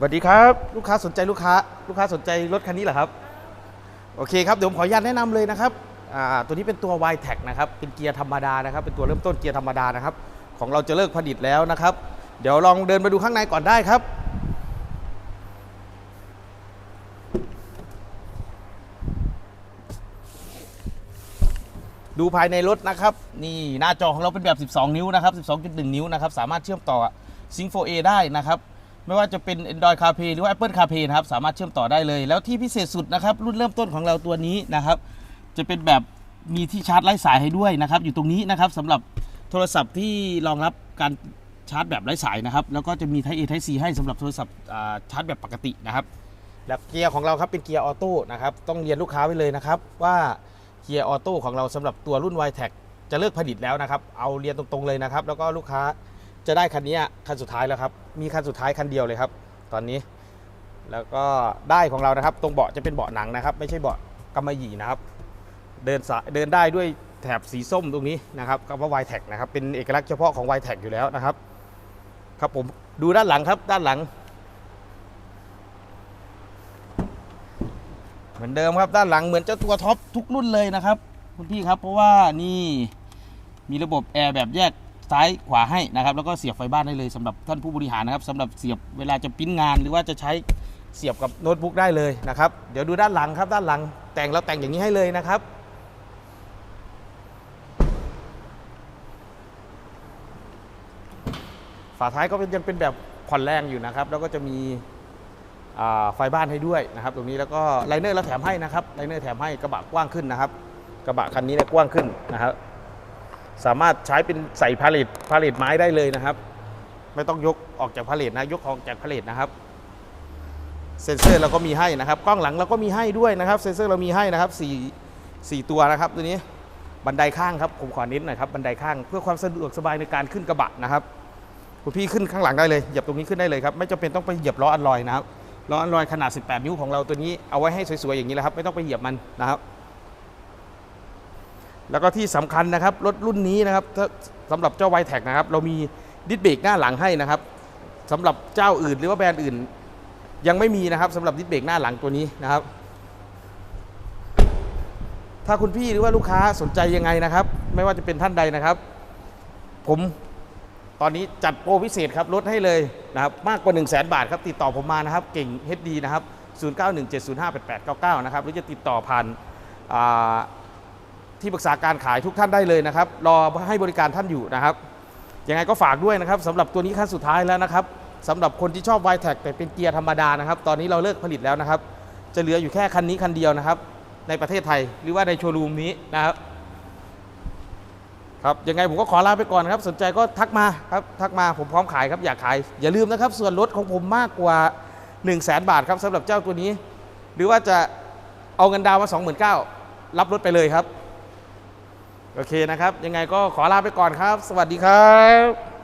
สวัสดีครับลูกค้าสนใจลูกค้า ลูกค้าสนใจรถคันนี้เหรอครับ โอเคครับเดี๋ยวผมขออนุญาตแนะนำเลยนะครับตัวนี้เป็นตัว y t e c นะครับเป็นเกียร์ธรรมดานะครับเป็นตัวเริ่มต้นเกียร์ธรรมดานะครับ ของเราจะเลิกผลิตแล้วนะครับ เดี๋ยวลองเดินไปดูข้างในก่อนได้ครับ ดูภายในรถนะครับ นี่หน้าจอของเราเป็นแบบ 12 นิ้วนะครับ 12.1 นิ้วนะครับ สามารถเชื่อมต่อ Sync 4A ได้นะครับ ไม่ว่าจะเป็น Android CarPlay หรือว่า Apple CarPlay นะครับสามารถเชื่อมต่อได้เลย แล้วที่พิเศษสุดนะครับรุ่นเริ่มต้นของเราตัวนี้นะครับ จะเป็นแบบมีที่ชาร์จไร้สายให้ด้วยนะครับ อยู่ตรงนี้นะครับสำหรับโทรศัพท์ที่รองรับการชาร์จแบบไร้สายนะครับ แล้วก็จะมี Type A Type C ให้สำหรับโทรศัพท์อ่าชาร์จแบบปกตินะครับ แล้วเกียร์ของเราครับเป็นเกียร์ออโต้นะครับต้องเรียนลูกค้าไว้เลยนะครับ ว่าเกียร์ออโต้ของเราสำหรับตัวรุ่น y t e c จะเลิกผลิตแล้วนะครับ เอาเรียนตรงๆเลยนะครับ แล้วก็ลูกค้า จะได้คันนี้คันสุดท้ายแล้วครับ มีคันสุดท้ายคันเดียวเลยครับ ตอนนี้ แล้วก็ได้ของเรานะครับ ตรงเบาะจะเป็นเบาะหนังนะครับ ไม่ใช่เบาะกำมะหยี่นะครับ เดินสายเดินได้ด้วยแถบสีส้มตรงนี้นะครับคำว่า y t e c นะครับเป็นเอกลักษณ์เฉพาะของ y t e c อยู่แล้วนะครับ ครับผมดูด้านหลังครับด้านหลัง เหมือนเดิมครับด้านหลังเหมือนเจ้าตัวท็อปทุกรุ่นเลยนะครับ คุณพี่ครับเพราะว่านี่มีระบบแอร์แบบแยก ซ้ายขวาให้นะครับ แล้วก็เสียบไฟบ้านได้เลยสำหรับท่านผู้บริหารนะครับสำหรับเสียบเวลาจะปิ้นงาน หรือว่าจะใช้เสียบกับโน้ตบุ๊กได้เลยนะครับเดี๋ยวดูด้านหลังครับด้านหลัง แต่งแล้วแต่งอย่างนี้ให้เลยนะครับฝาท้ายก็ยังเป็นแบบผ่อนแรงอยู่นะครับ แล้วก็จะมีไฟบ้านให้ด้วยนะครับ ตรงนี้แล้วก็ไลเนอร์เราแถมให้นะครับไลเนอร์แถมให้กระบะกว้างขึ้นนะครับ กระบะคันนี้เนี่ยกว้างขึ้นนะครับ สามารถใช้เป็นใส่พาเลทพาเลทไม้ได้เลยนะครับ ไม่ต้องยกออกจากพาเลทนะยกออกจากพาเลทนะครับเซ็นเซอร์เราก็มีให้นะครับกล้องหลังเราก็มีให้ด้วยนะครับเซ็นเซอร์เรามีให้นะครับสี่สี่ตัวนะครับตัวนี้บันไดข้างครับผมขอเน้นหน่อยครับบันไดข้างเพื่อความสะดวกสบายในการขึ้นกระบะนะครับคุณพี่ขึ้นข้างหลังได้เลยเหยียบตรงนี้ขึ้นได้เลยครับไม่จำเป็นต้องไปเหยียบล้ออันลอยนะครับล้ออันลอยขนาด 18 นิ้วของเราตัวนี้เอาไว้ให้สวยๆอย่างนี้แหละครับไม่ต้องไปเหยียบมันนะครับ แล้วก็ที่สำคัญนะครับรถรุ่นนี้นะครับถ้าสำหรับเจ้าไวแท็กนะครับ เรามีดิสเบรกหน้าหลังให้นะครับสำหรับเจ้าอื่นหรือว่าแบรนด์อื่น ยังไม่มีนะครับสำหรับดิสเบรกหน้าหลังตัวนี้นะครับ ถ้าคุณพี่หรือว่าลูกค้าสนใจยังไงนะครับ ไม่ว่าจะเป็นท่านใดนะครับ ผมตอนนี้จัดโปรพิเศษครับลดให้เลยนะครับมากกว่า 1 0 0 0 0แบาทครับติดต่อผมมานะครับ เก่ง HD นะครับ 0917058899 นะครับหรือจะติดต่อผ่านอ่า ที่ปรึกษาการขายทุกท่านได้เลยนะครับ รอให้บริการท่านอยู่นะครับ ยังไงก็ฝากด้วยนะครับสำหรับตัวนี้ขั้นสุดท้ายแล้วนะครับสำหรับคนที่ชอบ y t e c แต่เป็นเกียร์ธรรมดานะครับ ตอนนี้เราเลิกผลิตแล้วนะครับ จะเหลืออยู่แค่คันนี้คันเดียวนะครับ ในประเทศไทยหรือว่าในโชว์รูมนี้นะครับครับยังไงผมก็ขอลาไปก่อนครับ สนใจก็ทักมาครับทักมาผมพร้อมขายครับอยากขาย อย่าลืมนะครับ ส่วนลดของผมมากกว่า 1 0 0 0 0แบาทครับสำหรับเจ้าตัวนี้ หรือว่าจะเอาเงินดาวน์มา 29,000รับรถไปเลยครับ โอเคนะครับ ยังไงก็ขอลาไปก่อนครับ สวัสดีครับ